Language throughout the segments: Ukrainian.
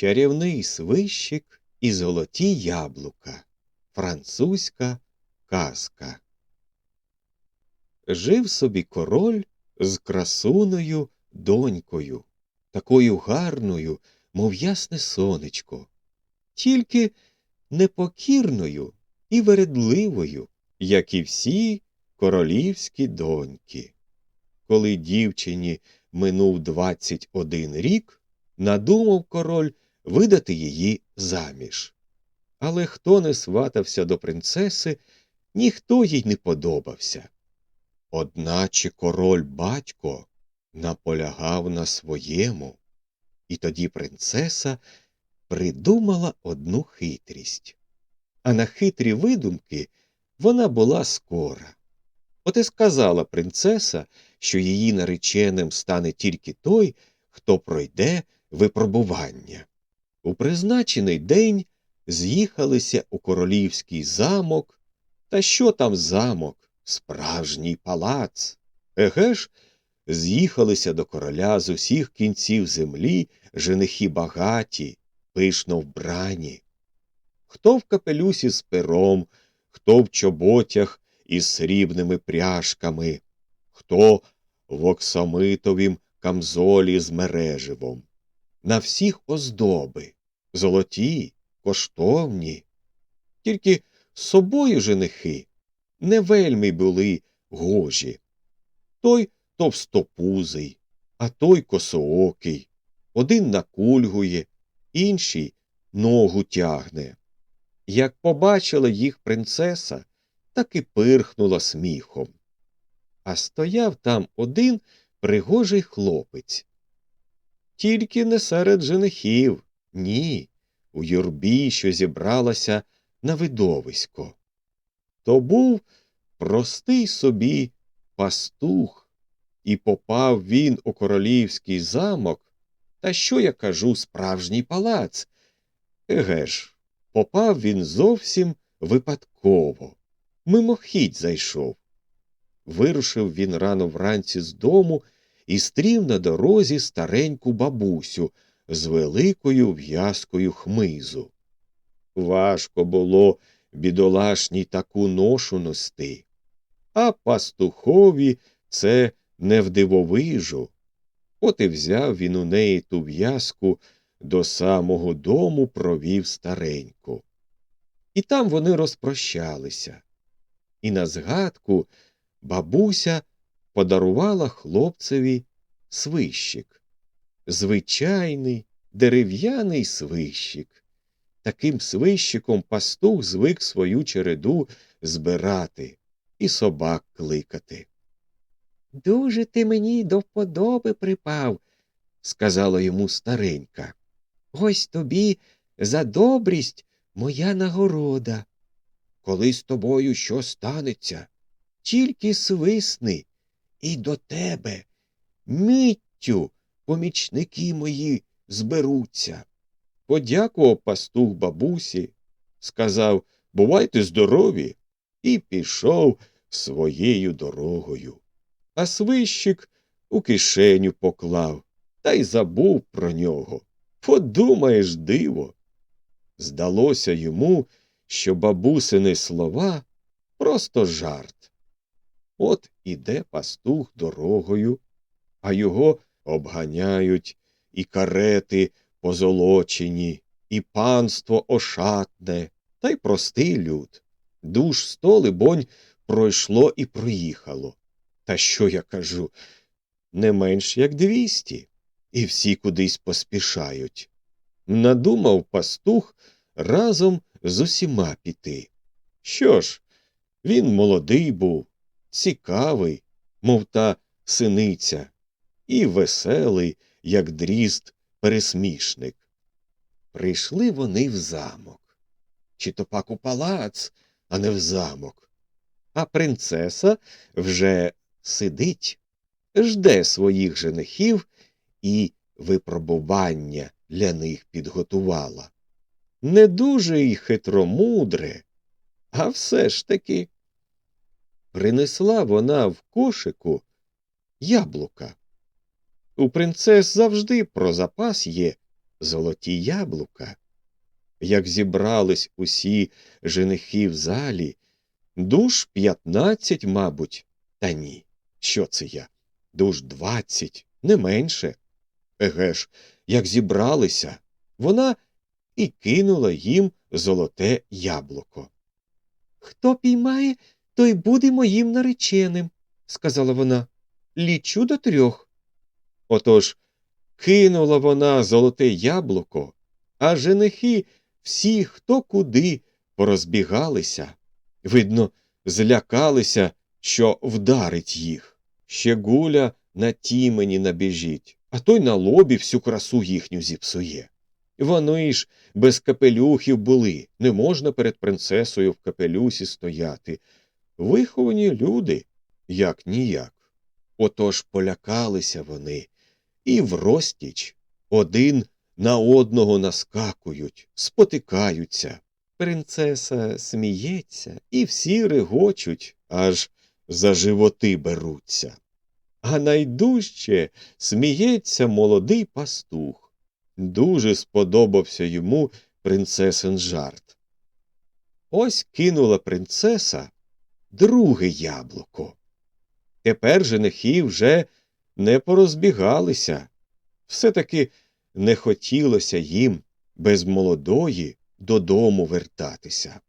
Чарівний свищик і золоті яблука. Французька казка. Жив собі король з красуною донькою, такою гарною, мов ясне сонечко, тільки непокірною і вередливою, як і всі королівські доньки. Коли дівчині минув двадцять один рік, надумав король видати її заміж. Але хто не сватався до принцеси, ніхто їй не подобався. Одначе король батько наполягав на своєму, і тоді принцеса придумала одну хитрість. А на хитрі видумки вона була скора. От і сказала принцеса, що її нареченим стане тільки той, хто пройде випробування. У призначений день з'їхалися у королівський замок. Та що там замок? Справжній палац. Еге ж, з'їхалися до короля з усіх кінців землі женихи багаті, пишно вбрані. Хто в капелюсі з пером, хто в чоботях із срібними пряжками, хто в оксамитовім камзолі з мереживом. На всіх оздоби, золоті, коштовні. Тільки з собою женихи не вельми були гожі. Той товстопузий, а той косоокий. Один накульгує, інший ногу тягне. Як побачила їх принцеса, так і пирхнула сміхом. А стояв там один пригожий хлопець. Тільки не серед женихів, ні, у юрбі, що зібралася на видовисько. То був простий собі пастух, і попав він у королівський замок, та що я кажу, справжній палац. Еге ж, попав він зовсім випадково, мимохідь зайшов. Вирушив він рано вранці з дому і стрів на дорозі стареньку бабусю з великою в'язкою хмизу. Важко було бідолашній таку ношу нести, а пастухові це не вдивовижу. От і взяв він у неї ту в'язку до самого дому провів стареньку. І там вони розпрощалися. І на згадку бабуся подарувала хлопцеві свищик. Звичайний дерев'яний свищик. Таким свищиком пастух звик свою череду збирати і собак кликати. Дуже ти мені до вподоби припав, сказала йому старенька. Ось тобі за добрість моя нагорода. Коли з тобою що станеться, тільки свисни, і до тебе миттю помічники мої зберуться. Подякував пастух бабусі, сказав Бувайте здорові, і пішов своєю дорогою. А свищик у кишеню поклав та й забув про нього. Подумаєш, диво. Здалося йому, що бабусини слова просто жарт. От іде пастух дорогою, а його обганяють і карети позолочені, і панство ошатне, та й простий люд. Душ сто, либонь, пройшло і проїхало. Та що я кажу? Не менш як двісті, і всі кудись поспішають. Надумав пастух разом з усіма піти. Що ж, він молодий був, цікавий, мов та синиця, і веселий, як дрізд, пересмішник. Прийшли вони в замок. Чи то пак у палац, а не в замок. А принцеса вже сидить, жде своїх женихів і випробування для них підготувала. Не дуже й хитромудре, а все ж таки. Принесла вона в кошику яблука. У принцес завжди про запас є золоті яблука. Як зібрались усі женихи в залі, душ п'ятнадцять, мабуть, та ні. Що це я? Душ двадцять, не менше. Еге ж, як зібралися, вона і кинула їм золоте яблуко. Хто піймає, той буде моїм нареченим, сказала вона. Лічу до трьох. Отож кинула вона золоте яблуко, а женихи всі хто куди порозбігалися. Видно, злякалися, що вдарить їх. Ще гуля на тімені набіжить, а той на лобі всю красу їхню зіпсує. Вони ж без капелюхів були, не можна перед принцесою в капелюсі стояти. Виховані люди, як ніяк. Отож полякалися вони і врозтіч один на одного наскакують, спотикаються. Принцеса сміється, і всі регочуть, аж за животи беруться. А найдужче сміється молодий пастух. Дуже сподобався йому принцесин жарт. Ось кинула принцеса друге яблуко. Тепер женихи вже не порозбігалися. Все таки не хотілося їм без молодої додому вертатися.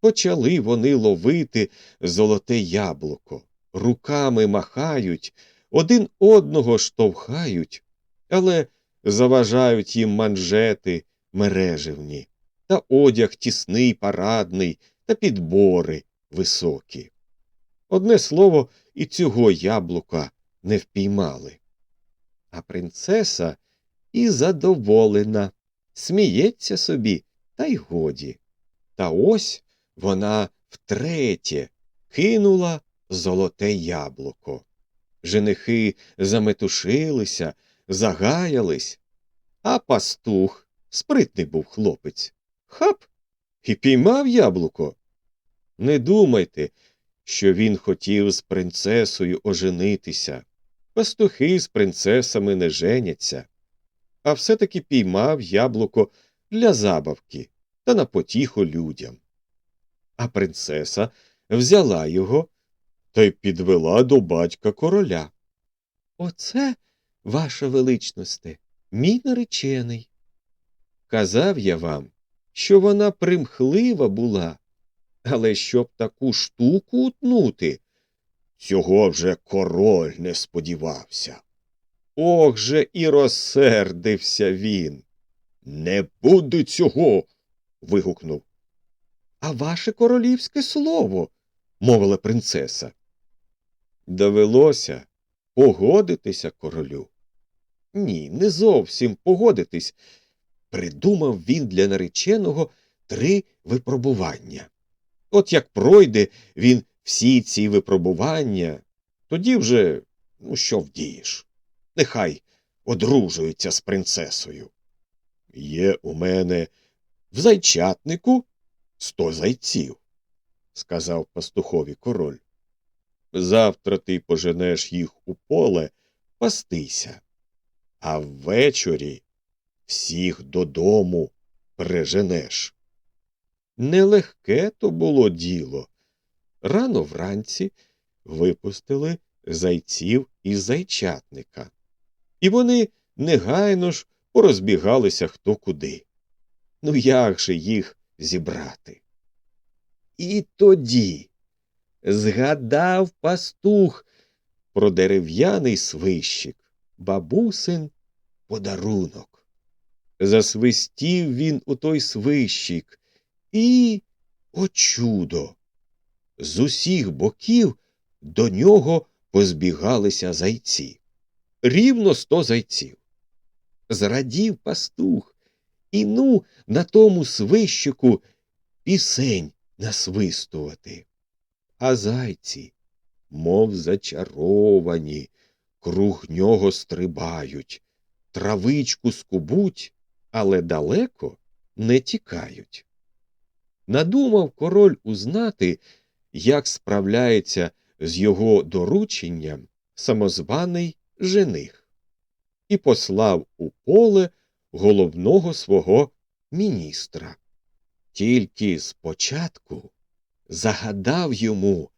Почали вони ловити золоте яблуко, руками махають, один одного штовхають, але заважають їм манжети мереживні, та одяг тісний, парадний, та підбори високі. Одне слово, і цього яблука не впіймали. А принцеса і задоволена, сміється собі, та й годі. Та ось вона втретє кинула золоте яблуко. Женихи заметушилися, загаялись, а пастух, спритний був хлопець, хап і піймав яблуко. Не думайте, що він хотів з принцесою оженитися. Пастухи з принцесами не женяться, а все таки піймав яблуко для забавки та на потіху людям. А принцеса взяла його та й підвела до батька короля. Оце, ваша величносте, мій наречений. Казав я вам, що вона примхлива була, але щоб таку штуку утнути, цього вже король не сподівався. Ох же і розсердився він. Не буде цього. вигукнув. А ваше королівське слово, мовила принцеса. Довелося погодитися королю. Ні, не зовсім погодитись. Придумав він для нареченого три випробування. От як пройде він всі ці випробування, тоді вже ну, що вдієш? Нехай одружується з принцесою. Є у мене в зайчатнику сто зайців, сказав пастухові король. Завтра ти поженеш їх у поле пастися, а ввечері всіх додому приженеш. Нелегке то було діло. Рано вранці випустили зайців із зайчатника, і вони негайно ж порозбігалися хто куди. Ну як же їх зібрати? І тоді згадав пастух про дерев'яний свищик, бабусин подарунок. Засвистів він у той свищик і, о чудо! З усіх боків до нього позбігалися зайці. Рівно сто зайців. Зрадів пастух, і ну на тому свищику пісень насвистувати. А зайці, мов зачаровані, круг нього стрибають, травичку скубуть, але далеко не тікають. Надумав король узнати, як справляється з його дорученням самозваний жених, і послав у поле головного свого міністра. Тільки спочатку загадав йому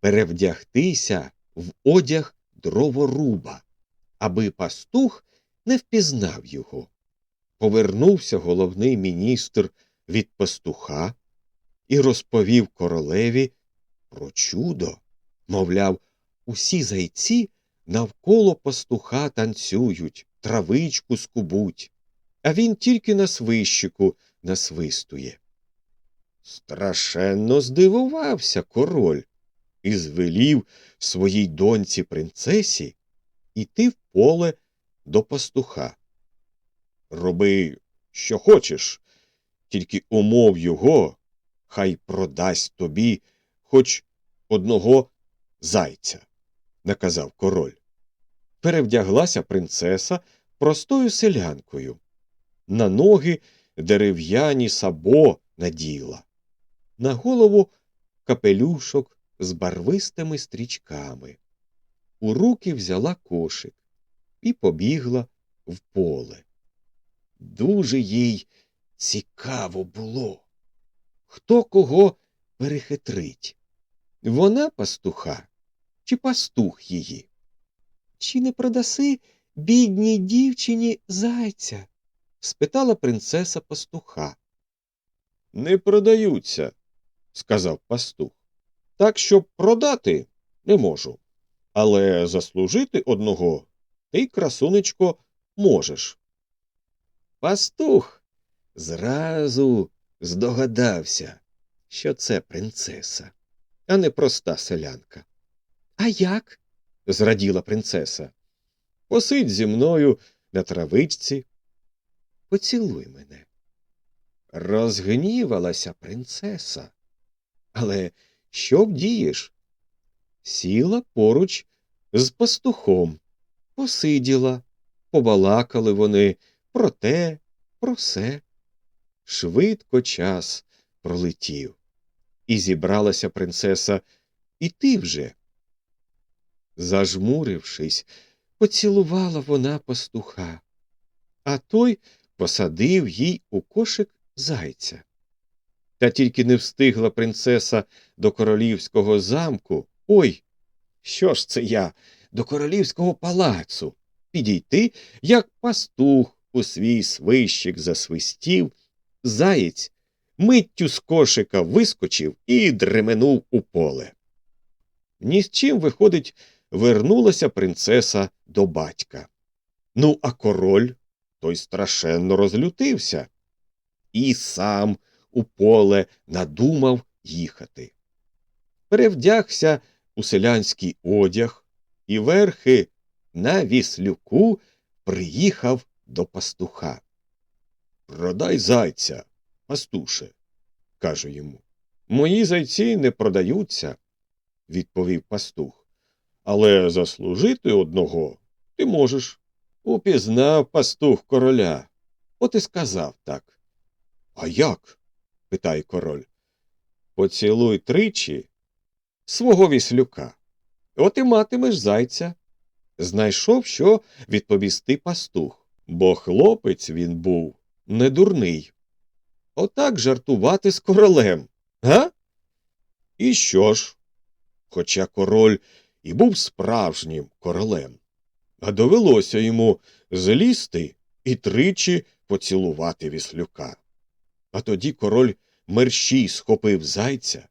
перевдягтися в одяг дроворуба, аби пастух не впізнав його. Повернувся головний міністр від пастуха і розповів королеві про чудо. Мовляв, усі зайці навколо пастуха танцюють, травичку скубуть, а він тільки на свищику насвистує. Страшенно здивувався король і звелів своїй доньці принцесі іти в поле до пастуха. Роби, що хочеш, тільки умов його, хай продасть тобі хоч одного зайця, наказав король. Перевдяглася принцеса простою селянкою. На ноги дерев'яні сабо наділа, на голову капелюшок з барвистими стрічками. У руки взяла кошик і побігла в поле. Дуже їй цікаво було. Хто кого перехитрить? Вона пастуха чи пастух її? Чи не продаси бідній дівчині зайця? спитала принцеса пастуха. Не продаються, сказав пастух. Так що продати не можу. Але заслужити одного ти, красунечко, можеш. Пастух зразу здогадався, що це принцеса, а не проста селянка. А як? зраділа принцеса. Посидь зі мною на травичці. Поцілуй мене. Розгнівалася принцеса. Але що вдієш? Сіла поруч з пастухом, посиділа, побалакали вони про те, про се. Швидко час пролетів, і зібралася принцеса іти вже. Зажмурившись, поцілувала вона пастуха, а той посадив їй у кошик зайця. Та тільки не встигла принцеса до королівського замку. Ой, що ж це я до королівського палацу? Підійти, як пастух у свій свищик засвистів, заєць миттю з кошика вискочив і дременув у поле. Ні з чим, виходить, вернулася принцеса до батька. Ну, а король той страшенно розлютився і сам у поле надумав їхати. Перевдягся у селянський одяг і верхи на віслюку приїхав до пастуха. Продай зайця, пастуше, каже йому. Мої зайці не продаються, відповів пастух. Але заслужити одного ти можеш. Упізнав пастух короля. От і сказав так. А як? питає король. Поцілуй тричі свого віслюка. От і матимеш зайця. Знайшов, що відповісти пастух, бо хлопець він був не дурний. Отак жартувати з королем, га? І що ж? Хоча король і був справжнім королем, а довелося йому злізти і тричі поцілувати віслюка. А тоді король мерщій схопив зайця,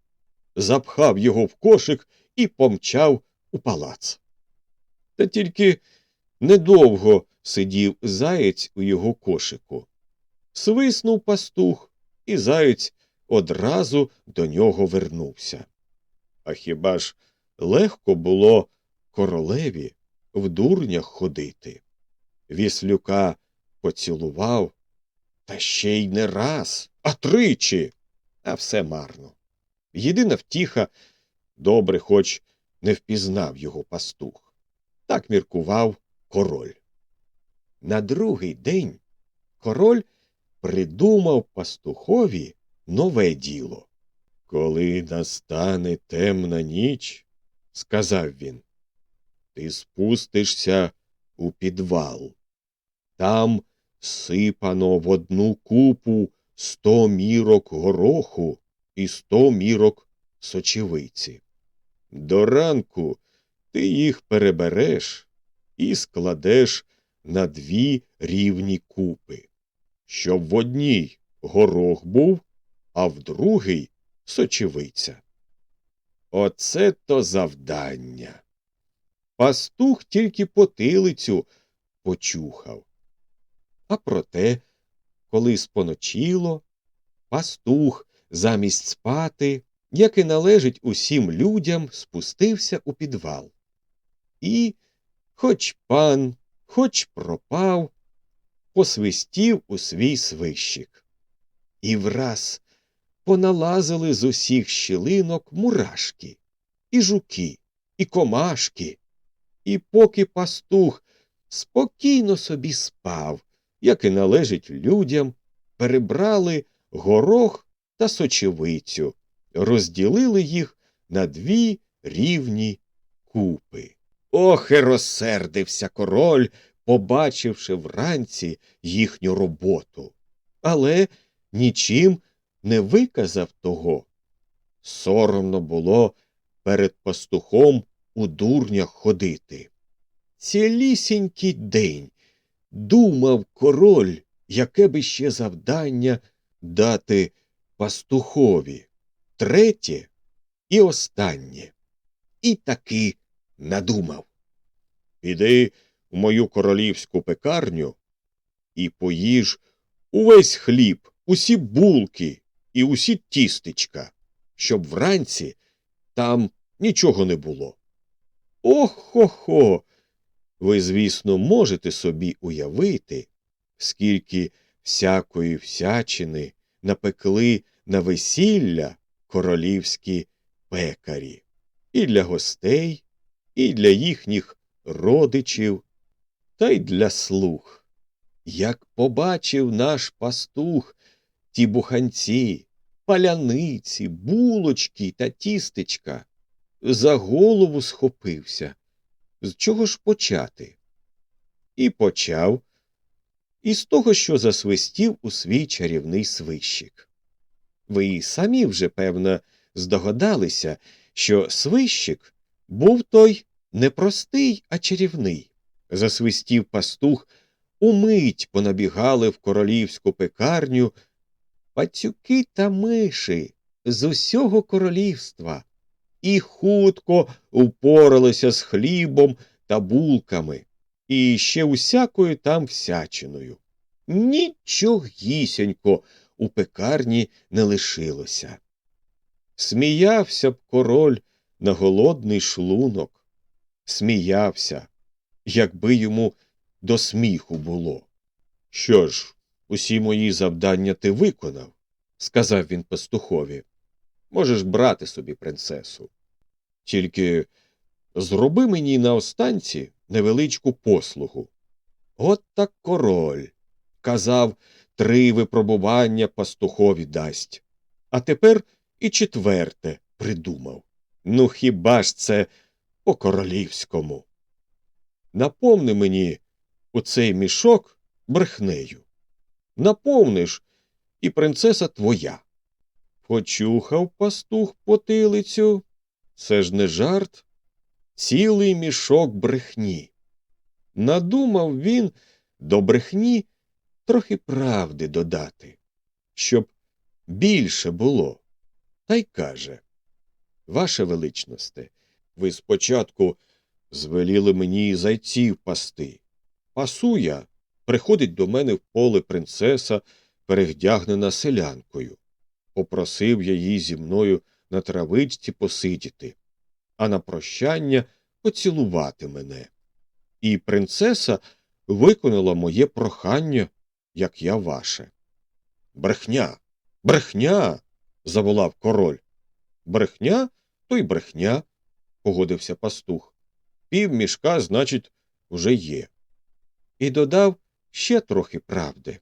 запхав його в кошик і помчав у палац. Та тільки недовго сидів заєць у його кошику. Свиснув пастух, і заєць одразу до нього вернувся. А хіба ж легко було королеві в дурнях ходити? Віслюка поцілував, та ще й не раз, а тричі, а все марно. Єдина втіха добре, хоч не впізнав його пастух. Так міркував король. На другий день король придумав пастухові нове діло. Коли настане темна ніч, сказав він, ти спустишся у підвал. Там сипано в одну купу сто мірок гороху і сто мірок сочевиці. До ранку ти їх перебереш і складеш на дві рівні купи, щоб в одній горох був, а в другій сочевиця. Оце то завдання. Пастух тільки потилицю почухав. А проте, коли споночило, пастух замість спати, як і належить усім людям, спустився у підвал. І, хоч пан, хоч пропав, посвистів у свій свищик. І враз поналазили з усіх щілинок мурашки, і жуки, і комашки. І поки пастух спокійно собі спав, як і належить людям, перебрали горох та сочевицю, розділили їх на дві рівні купи. Ох, і розсердився король, побачивши вранці їхню роботу. Але нічим не виказав того. Соромно було перед пастухом у дурнях ходити. Цілісінький день думав король, яке би ще завдання дати пастухові, третє і останнє. І таки надумав. Піди в мою королівську пекарню і поїж увесь хліб, усі булки і усі тістечка, щоб вранці там нічого не було. Ох-хо-хо! Ви, звісно, можете собі уявити, скільки всякої всячини напекли на весілля королівські пекарі і для гостей, і для їхніх родичів, та й для слуг. Як побачив наш пастух ті буханці, паляниці, булочки та тістечка, за голову схопився. З чого ж почати? І почав із того, що засвистів у свій чарівний свищик. Ви самі вже, певно, здогадалися, що свищик був той не простий, а чарівний. Засвистів пастух, умить понабігали в королівську пекарню пацюки та миші з усього королівства і хутко впоралися з хлібом та булками, і ще усякою там всячиною. Нічогісінько у пекарні не лишилося. Сміявся б король на голодний шлунок, сміявся, якби йому до сміху було. Що ж, усі мої завдання ти виконав, сказав він пастухові. Можеш брати собі принцесу. Тільки зроби мені на останці невеличку послугу. От так король. Казав, три випробування пастухові дасть. А тепер і четверте придумав. Ну, хіба ж це по королівському? Наповни мені у цей мішок брехнею. Наповниш, і принцеса твоя. Почухав пастух потилицю. Це ж не жарт, цілий мішок брехні. Надумав він до брехні трохи правди додати, щоб більше було. Та й каже Ваше величносте, ви спочатку звеліли мені зайців пасти. Пасу я, приходить до мене в поле принцеса, перевдягнена селянкою. Попросив я її зі мною на травичці посидіти, а на прощання поцілувати мене. І принцеса виконала моє прохання, як я ваше. Брехня, брехня. заволав король. Брехня, то й брехня, погодився пастух. Пів мішка, значить, вже є. І додав ще трохи правди.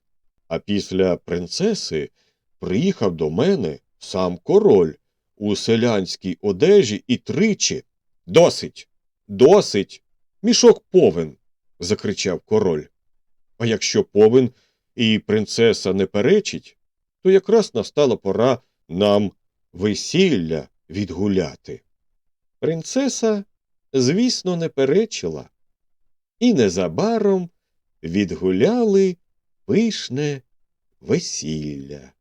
А після принцеси приїхав до мене сам король у селянській одежі і тричі. Досить, досить. Мішок повен. закричав король. А якщо повен, і принцеса не перечить, то якраз настала пора нам весілля відгуляти. Принцеса, звісно, не перечила, і незабаром відгуляли пишне весілля.